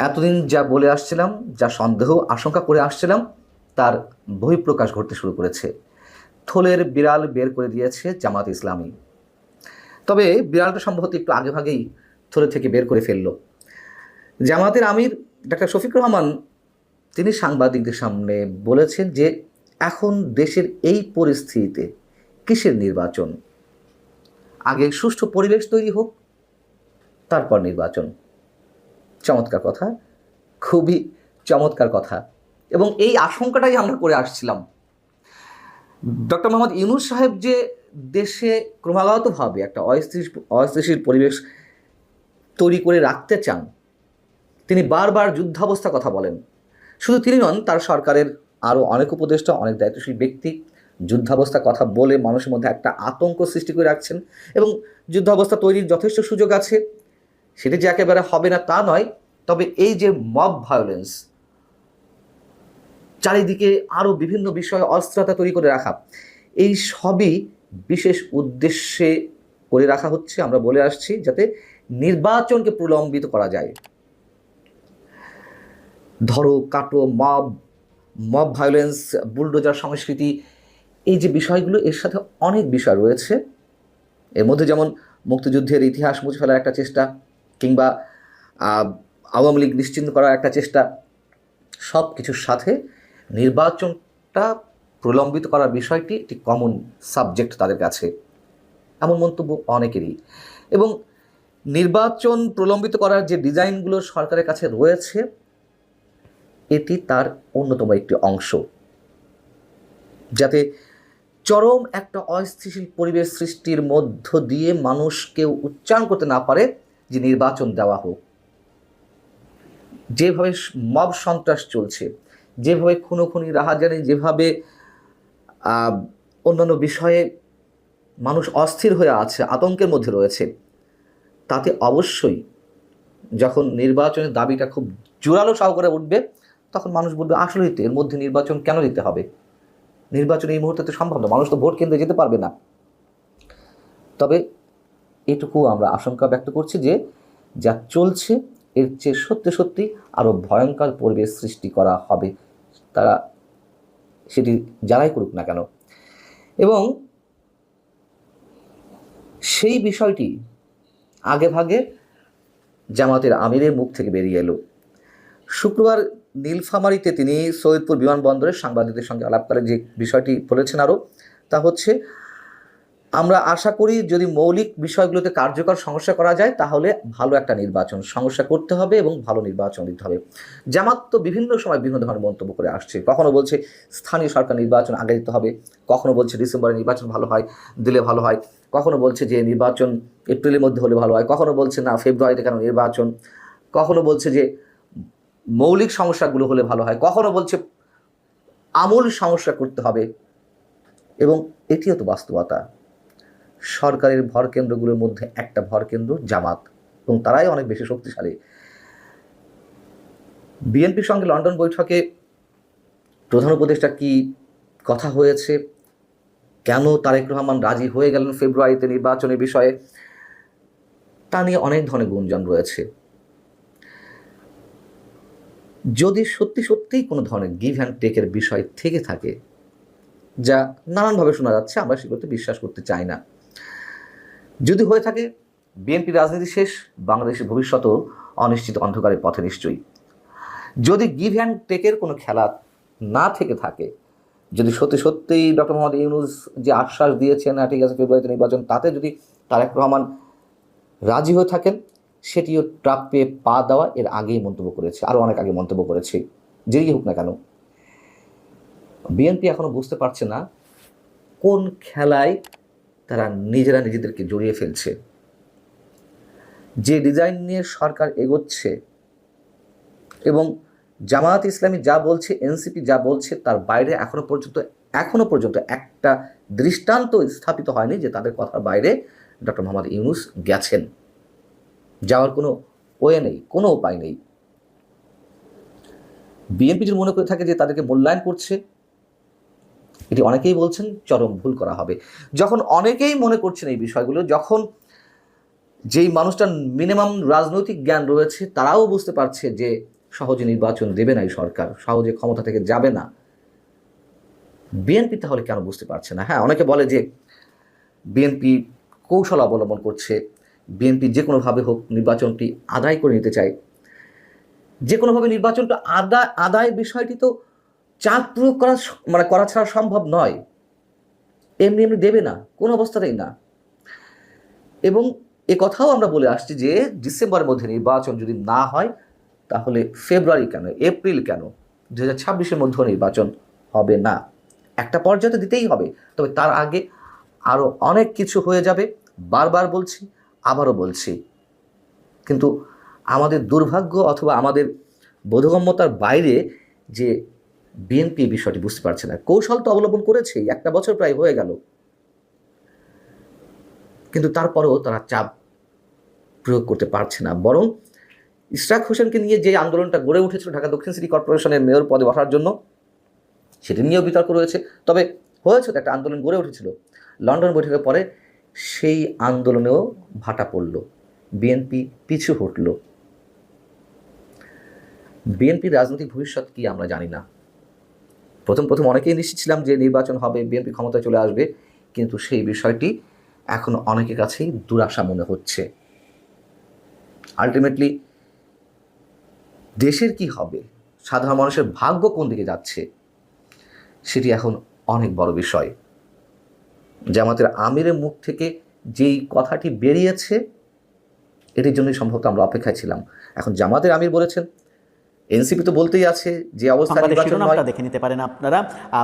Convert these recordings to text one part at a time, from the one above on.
এতদিন যা বলে আসছিলাম, যা সন্দেহ, আশঙ্কা করে আসছিলাম, তার বহিঃপ্রকাশ ঘটতে শুরু করেছে। থলের বিড়াল বের করে দিয়েছে জামাত ইসলামী। তবে বিড়ালটা সম্ভবত একটু আগেভাগেই থলে থেকে বের করে ফেলল। জামাতের আমির ডাক্তার শফিক রহমান, তিনি সাংবাদিকদের সামনে বলেছেন যে, এখন দেশের এই পরিস্থিতিতে কিসের নির্বাচন? আগে সুষ্ঠু পরিবেশ তৈরি হোক, তারপর নির্বাচন। চমৎকার কথা, খুবই চমৎকার কথা। এবং এই আশঙ্কাটাই আমরা করে আসছিলাম। ডক্টর মোহাম্মদ ইউনুস সাহেব যে দেশে ক্রমাগতভাবে একটা অস্থির, অস্থিতিশীল পরিবেশ তৈরি করে রাখতে চান, তিনি বারবার যুদ্ধাবস্থা কথা বলেন। শুধু তিনি নন, তার সরকারের আরও অনেক উপদেষ্টা, অনেক দায়িত্বশীল ব্যক্তি যুদ্ধাবস্থা কথা বলে মানুষের মধ্যে একটা আতঙ্ক সৃষ্টি করে রাখছেন। এবং যুদ্ধাবস্থা তৈরির যথেষ্ট সুযোগ আছে। সেটি যে একেবারে হবে না তা নয়, তবে এই যে মব ভায়োলেন্স চারিদিকে আরও বিভিন্ন বিষয়ে অস্থিরতা তৈরি করে রাখা, এই সবই বিশেষ উদ্দেশ্যে করে রাখা হচ্ছে। আমরা বলে আসছি যাতে নির্বাচনকে প্রলম্বিত করা যায়। ধরো, কাটো মব মব ভায়োলেন্স বুলডোজার সংস্কৃতি, এই যে বিষয়গুলো, এর সাথে অনেক বিষয় রয়েছে। এর মধ্যে যেমন মুক্তিযুদ্ধের ইতিহাস মুছে ফেলার একটা চেষ্টা কিংবা আওয়ামী লীগ নিশ্চিন্ত করার একটা চেষ্টা, সব কিছুর সাথে নির্বাচনটা প্রলম্বিত করার বিষয়টি একটি কমন সাবজেক্ট তাদের কাছে। এমন মন্তব্য অনেকেরই। এবং নির্বাচন প্রলম্বিত করার যে ডিজাইনগুলো সরকারের কাছে রয়েছে, এটি তার অন্যতম একটি অংশ। যাতে চরম একটা অস্থিতিশীল পরিবেশ সৃষ্টির মধ্য দিয়ে মানুষকে উচ্চারণ করতে না পারে যে নির্বাচন দেওয়া হোক, যেভাবে মব সন্ত্রাস চলছে, যেভাবে খুনো খুনোখুনি, রাহাজানি, যেভাবে অন্যান্য বিষয়ে মানুষ অস্থির হয়ে আছে, আতঙ্কের মধ্যে রয়েছে, তাতে অবশ্যই যখন নির্বাচনের দাবিটা খুব জোরালো সহকারে উঠবে, তখন মানুষ বলবে, আসলেই তো এর মধ্যে নির্বাচন কেন দিতে হবে? নির্বাচন এই মুহূর্তে তো সম্ভব না, মানুষ তো ভোট কেন্দ্রে যেতে পারবে না। তবে এটুকু আমরা আশঙ্কা ব্যক্ত করছি যে, যা চলছে, এর চেয়ে সত্যি সত্যি আরও ভয়ঙ্কর পরিবেশ সৃষ্টি করা হবে। তারা সেটি যারাই করুক না কেন। এবং সেই বিষয়টি আগে ভাগে জামাতের আমিরের মুখ থেকে বেরিয়ে এলো। শুক্রবার নীলফামারীতে তিনি সৈয়দপুর বিমানবন্দরে সাংবাদিকদের সঙ্গে আলাপকালে যে বিষয়টি বলেছেন আরও তা হচ্ছে আমরা আশা করি যদি মৌলিক বিষয়গুলোতে কার্যকর সমস্যা করা যায়, তাহলে ভালো একটা নির্বাচন সমস্যা করতে হবে এবং ভালো নির্বাচন দিতে হবে। জামাত তো বিভিন্ন সময় বিভিন্ন ধরনের মন্তব্য করে আসছে। কখনো বলছে স্থানীয় সরকার নির্বাচন আগে দিতে হবে, কখনো বলছে ডিসেম্বরে নির্বাচন ভালো হয়, দিলে ভালো হয়, কখনো বলছে যে নির্বাচন এপ্রিলের মধ্যে হলে ভালো হয়, কখনো বলছে না ফেব্রুয়ারিতে কেন নির্বাচন, কখনো বলছে যে মৌলিক সমস্যাগুলো হলে ভালো হয়, কখনো বলছে আমূল সমস্যা করতে হবে এবং এটিও তো বাস্তবতা। সরকারের ভরকেন্দ্রগুলোর মধ্যে একটা ভরকেন্দ্র জামাত। এবং তারাই অনেক বেশি শক্তিশালী। বিএনপির সঙ্গে লন্ডন বৈঠকে প্রধান উপদেষ্টা কি কথা হয়েছে? কেন তারেক রহমান রাজি হয়ে গেলেন ফেব্রুয়ারিতে নির্বাচনের বিষয়ে? তা নিয়ে অনেক ধরনের গুঞ্জন রয়েছে। যদি সত্যি সত্যিই কোনো ধরনের গিভ অ্যান্ড টেকের বিষয় থেকে থাকে, যা নানানভাবে শোনা যাচ্ছে, আমরা সেগুলোতে বিশ্বাস করতে চাই না। যদি হয়ে থাকে, বিএনপি রাজনীতি শেষ, বাংলাদেশের ভবিষ্যতও অনিশ্চিত অন্ধকারের পথে নিশ্চয়ই। যদি গিভ অ্যান্ড টেকের কোনো খেলা না থেকে থাকে, যদি সত্যি সত্যিই ডক্টর মোহাম্মদ ইউনুস যে আশ্বাস দিয়েছেন না ঠিক আছে, ফেব্রুয়ারিতে নির্বাচন, তাতে যদি তারেক রহমান রাজি হয়ে থাকেন, সেটিও ট্রাপে পা দেওয়া এর আগেই মন্তব্য করেছে আরও অনেক আগে মন্তব্য করেছে, যেই হোক না কেন। বিএনপি এখনও বুঝতে পারছে না কোন খেলায় তারা নিজেরা নিজেদেরকে জড়িয়ে ফেলছে। যে ডিজাইন নিয়ে সরকার এগোচ্ছে এবং জামায়াত ইসলামী যা বলছে এনসিপি যা বলছে, তার বাইরে এখনও পর্যন্ত এখনও পর্যন্ত একটা দৃষ্টান্ত স্থাপিত হয়নি যে তাদের কথার বাইরে ডক্টর মোহাম্মদ ইউনুস গেছেন। যাওয়ার কোনো ওয়ে নেই, কোনো উপায় নেই। বিএনপি যদি মনে করে থাকে যে তাদেরকে মূল্যায়ন করছে এটি অনেকেই বলছেন চরম ভুল করা হবে। যখন অনেকেই মনে করছেন এই বিষয়গুলো, যখন যেই মানুষটার মিনিমাম রাজনৈতিক জ্ঞান রয়েছে, তারাও বুঝতে পারছে যে সহজে নির্বাচন দেবে না এই সরকার, সহজে ক্ষমতা থেকে যাবে না। বিএনপি তাহলে কেন বুঝতে পারছে না? হ্যাঁ অনেকে বলে যে বিএনপি কৌশল অবলম্বন করছে, বিএনপি যে কোনোভাবে হোক নির্বাচনটি আদায় করে নিতে চায়। যে কোনোভাবে নির্বাচনটা আদায় আদায় বিষয়টি তো চাপ প্রয়োগ করা মানে করা ছাড়া সম্ভব নয়। এমনি এমনি দেবে না, কোনো অবস্থাতেই না। এবং এ কথাও আমরা বলে আসছি যে, ডিসেম্বরের মধ্যে নির্বাচন যদি না হয়, তাহলে ফেব্রুয়ারি কেন, এপ্রিল কেন? দু হাজার ছাব্বিশের মধ্যেও নির্বাচন হবে না। একটা পর্যায়ে তো দিতেই হবে, তবে তার আগে আরও অনেক কিছু হয়ে যাবে, বারবার বলছি, আবারও বলছি। কিন্তু আমাদের দুর্ভাগ্য অথবা আমাদের বোধগম্যতার বাইরে যে বিএনপি এই বিষয়টি বুঝতে পারছে না। কৌশল তো অবলম্বন করেছেই, একটা বছর প্রায় হয়ে গেল। কিন্তু তারপরেও তারা চাপ প্রয়োগ করতে পারছে না। বরং ইশরাক হোসেনকে নিয়ে যে আন্দোলনটা গড়ে উঠেছিল ঢাকা দক্ষিণ সিটি কর্পোরেশনের মেয়র পদে বসার জন্য, সেটি নিয়েও বিতর্ক রয়েছে। তবে হয়েছে একটা আন্দোলন গড়ে উঠেছিল। লন্ডন বৈঠকের পরে সেই আন্দোলনেও ভাটা পড়ল। বিএনপি পিছু হটল। বিএনপির রাজনৈতিক ভবিষ্যৎ কি আমরা জানি না। প্রথম প্রথম অনেকেই নিশ্চিত ছিলাম যে নির্বাচন হবে, বিএনপি ক্ষমতায় চলে আসবে, কিন্তু সেই বিষয়টি এখন অনেকের কাছেই দুরাশা মনে হচ্ছে। আলটিমেটলি দেশের কি হবে? সাধারণ মানুষের ভাগ্য কোন দিকে যাচ্ছে? সেটি এখন অনেক বড় বিষয়। জামাতের আমিরের মুখ থেকে যেই কথাটি বেরিয়েছে, এটির জন্যই সম্ভবত আমরা অপেক্ষায় ছিলাম। এখন জামাতের আমির বলেছেন এনসিপি তো বলতেই আছে যে অবস্থা নির্বাচন নয়। দেখে নিতে পারেন আপনারা।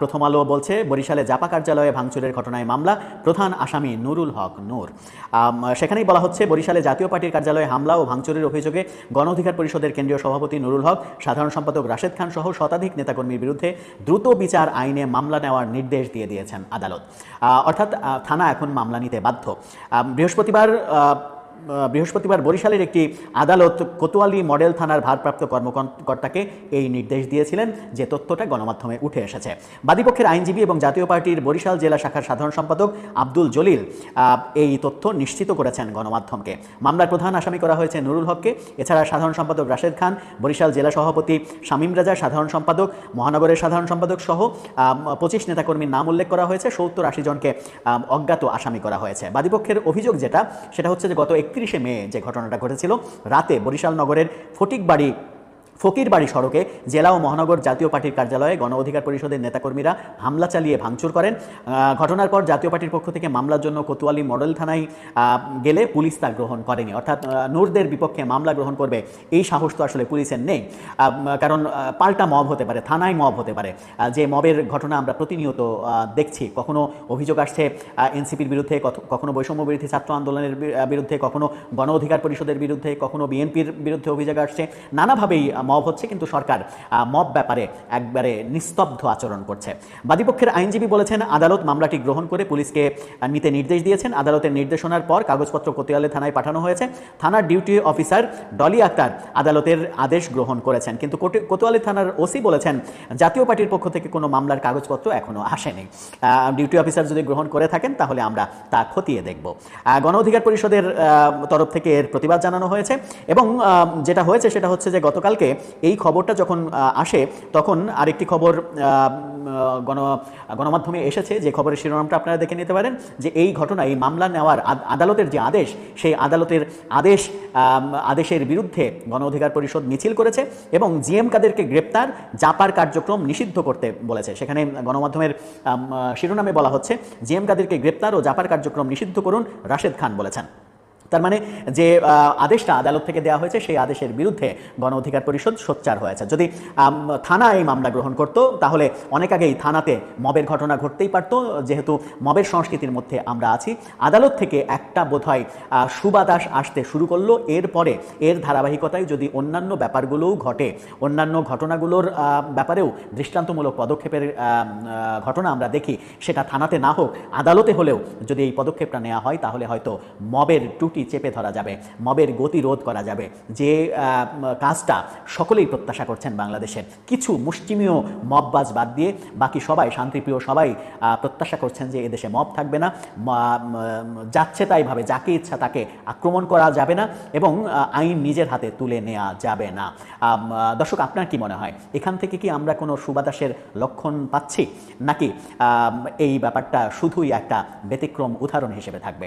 প্রথম আলো বলছে বরিশালে জাপা কার্যালয়ে ভাঙচুরের ঘটনায় মামলা প্রধান আসামি নুরুল হক নূর। সেখানেই বলা হচ্ছে বরিশালে জাতীয় পার্টির কার্যালয়ে হামলা ও ভাঙচুরের অভিযোগে গণ অধিকার পরিষদের কেন্দ্রীয় সভাপতি নুরুল হক সাধারণ সম্পাদক রাশেদ খান সহ শতাধিক নেতাকর্মীর বিরুদ্ধে দ্রুত বিচার আইনে মামলা নেওয়ার নির্দেশ দিয়ে দিয়েছেন আদালত। অর্থাৎ থানা এখন মামলা নিতে বাধ্য। বৃহস্পতিবার বৃহস্পতিবার বরিশালের একটি আদালত কোতোয়ালি মডেল থানার ভারপ্রাপ্ত কর্মকর্তাকে এই নির্দেশ দিয়েছিলেন যে তথ্যটা গণমাধ্যমে উঠে এসেছে। বাদীপক্ষের আইনজীবী এবং জাতীয় পার্টির বরিশাল জেলা শাখার সাধারণ সম্পাদক আব্দুল জলিল এই তথ্য নিশ্চিত করেছেন গণমাধ্যমকে। মামলার প্রধান আসামি করা হয়েছে নুরুল হককে। এছাড়া সাধারণ সম্পাদক রাশেদ খান, বরিশাল জেলা সভাপতি শামীম রাজা, সাধারণ সম্পাদক মহানগরের সাধারণ সম্পাদক সহ পঁচিশ নেতাকর্মীর নাম উল্লেখ করা হয়েছে। সত্তর আশি জনকে অজ্ঞাত আসামি করা হয়েছে। বাদীপক্ষের অভিযোগ যেটা, সেটা হচ্ছে যে গত একত্রিশে মে যে ঘটনাটা ঘটেছিল রাতে বরিশাল নগরের ফটিকবাড়ি ফকিরবাড়ি সড়কে জেলা ও মহানগর জাতীয় পার্টির কার্যালয়ে গণ অধিকার পরিষদের নেতাকর্মীরা হামলা চালিয়ে ভাঙচুর করেন। ঘটনার পর জাতীয় পার্টির পক্ষ থেকে মামলার জন্য কোতোয়ালি মডেল থানায় গেলে পুলিশ তা গ্রহণ করেনি। অর্থাৎ নূরদের বিপক্ষে মামলা গ্রহণ করবে এই সাহস তো আসলে পুলিশের নেই। কারণ পাল্টা মব হতে পারে, থানায় মব হতে পারে। যে মবের ঘটনা আমরা প্রতিনিয়ত দেখছি। কখনো অভিযোগ আসছে এনসিপির বিরুদ্ধে কখনো বৈষম্য বিরোধী ছাত্র আন্দোলনের বিরুদ্ধে, কখনো গণ অধিকার পরিষদের বিরুদ্ধে, কখনো বিএনপির বিরুদ্ধে অভিযোগ আসছে। নানাভাবেই মব হচ্ছে কিন্তু সরকার মব ব্যাপারে একবারে নিস্তব্ধ আচরণ করছে। বাদীপক্ষের আইনজীবী বলেছেন, আদালত মামলাটি গ্রহণ করে পুলিশকে নিতে নির্দেশ দিয়েছেন। আদালতের নির্দেশনার পর কাগজপত্র কোতিয়ালে থানায় পাঠানো হয়েছে। থানার ডিউটি অফিসার ডলি আক্তার আদালতের আদেশ গ্রহণ করেছেন। কিন্তু কোতোয়ালি থানার ওসি বলেছেন, জাতীয় পার্টির পক্ষ থেকে কোনো মামলার কাগজপত্র এখনও আসেনি। ডিউটি অফিসার যদি গ্রহণ করে থাকেন, তাহলে আমরা তা খতিয়ে দেখব। গণ অধিকার পরিষদের তরফ থেকে এর প্রতিবাদ জানানো হয়েছে এবং যেটা হয়েছে সেটা হচ্ছে যে গতকালকে এই খবরটা যখন আসে, তখন আরেকটি খবর গণ, গণমাধ্যমে এসেছে, যে খবরের শিরোনামটা আপনারা দেখে নিতে পারেন, যে এই ঘটনা এই মামলা নেওয়ার আদালতের যে আদেশ, সেই আদালতের আদেশ আদেশের বিরুদ্ধে গণ অধিকার পরিষদ মিছিল করেছে এবং জিএম কাদেরকে গ্রেপ্তার জাপার কার্যক্রম নিষিদ্ধ করতে বলেছে। সেখানে গণমাধ্যমের শিরোনামে বলা হচ্ছে, জিএম কাদেরকে গ্রেপ্তার ও জাপার কার্যক্রম নিষিদ্ধ করুন রাশেদ খান বলেছেন। তার মানে যে আদেশটা আদালত থেকে দেওয়া হয়েছে, সেই আদেশের বিরুদ্ধে গণ অধিকার পরিষদ সোচ্চার হয়েছে। যদি থানা এই মামলা গ্রহণ করত, তাহলে অনেক আগেই থানাতে মবের ঘটনা ঘটতেই পারত, যেহেতু মবের সংস্কৃতির মধ্যে আমরা আছি। আদালত থেকে একটা বোধহয় সুবাতাস আসতে শুরু করল। এরপরে এর ধারাবাহিকতায় যদি অন্যান্য ব্যাপারগুলোও ঘটে, অন্যান্য ঘটনাগুলোর ব্যাপারেও দৃষ্টান্তমূলক পদক্ষেপের ঘটনা আমরা দেখি, সেটা থানাতে না হোক, আদালতে হলেও যদি এই পদক্ষেপটা নেওয়া হয়, তাহলে হয়তো মবের টুটি ত্রুটি চেপে ধরা যাবে? মবের গতি রোধ করা যাবে। যে কাজটা সকলেই প্রত্যাশা করছেন বাংলাদেশের কিছু মুষ্টিমীয় মববাজ বাদ দিয়ে বাকি সবাই, শান্তিপ্রিয় সবাই প্রত্যাশা করছেন যে এদেশে মব থাকবে না। যাচ্ছে তাইভাবে যাকে ইচ্ছা তাকে আক্রমণ করা যাবে না এবং আইন নিজের হাতে তুলে নেওয়া যাবে না। দর্শক, আপনার কি মনে হয়? এখান থেকে কি আমরা কোনো সুবাতাসের লক্ষণ পাচ্ছি? নাকি এই ব্যাপারটা শুধুই একটা ব্যতিক্রম উদাহরণ হিসেবে থাকবে?